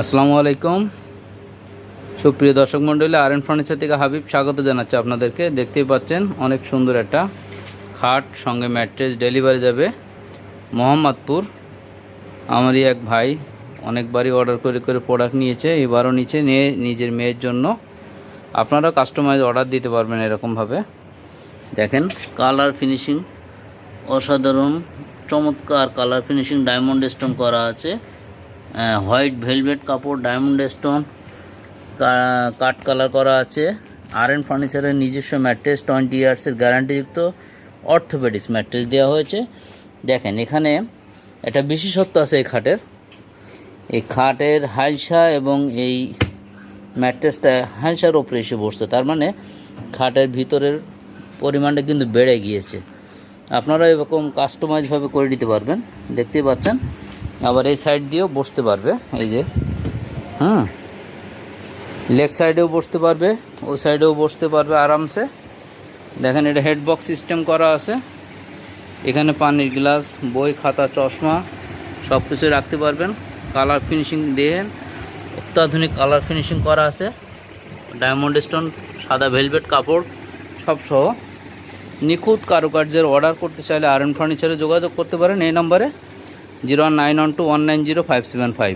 আসসালামু আলাইকুম। সুপ্রিয় দর্শক মণ্ডলী, আর এন ফার্নিচার থেকে হাবিব স্বাগত জানাচ্ছি আপনাদেরকে। দেখতেই পাচ্ছেন, অনেক সুন্দর একটা খাট, সঙ্গে ম্যাট্রেস ডেলিভারি যাবে। মোহাম্মদপুর, আমারই এক ভাই অনেকবারই অর্ডার করে করে প্রোডাক্ট নিয়েছে, এবারও নিচে নিয়ে নিজের মেয়ের জন্য। আপনারা কাস্টমাইজ অর্ডার দিতে পারবেন এরকমভাবে। দেখেন কালার ফিনিশিং অসাধারণ, চমৎকার কালার ফিনিশিং ডায়মন্ড স্টোন করা আছে। হোয়াইট ভেলভেট কাপড়, ডায়মন্ড স্টোন কাট কালার করা আছে। আর এন ফার্নিচারের নিজস্ব ম্যাট্রেস টোয়েন্টি ইয়ার্সের গ্যারান্টিযুক্ত অর্থোপেডিক্স ম্যাট্রেস দেওয়া হয়েছে। দেখেন, এখানে একটা বিশেষত্ব আছে এই খাটের। এই খাটের হালসা এবং এই ম্যাট্রেসটা হালসার ওপরে এসে বসছে। তার মানে খাটের ভিতরের পরিমাণটা কিন্তু বেড়ে গিয়েছে। আপনারা এরকম কাস্টমাইজভাবে করে দিতে পারবেন। দেখতেই পাচ্ছেন? আবার এই সাইড দিয়েও বসতে পারবে, এই যে, হুম? লেগ সাইডেও বসতে পারবে, ও সাইডেও বসতে পারবে আরামসে। দেখেন এটা হেডবক্স সিস্টেম করা আছে। এখানে পানির গ্লাস বই, খাতা, চশমা সব কিছু রাখতে পারবেন। কালার ফিনিশিং দেখেন, অত্যাধুনিক কালার ফিনিশিং করা আছে। ডায়মন্ড স্টোন সাদা ভেলভেট কাপড়, সব সহ। নিখুঁত কারুকার্যের অর্ডার করতে চাইলে আর এন ফার্নিচারে যোগাযোগ করতে পারেন এই নম্বরে zero one nine one two one nine zero five seven five.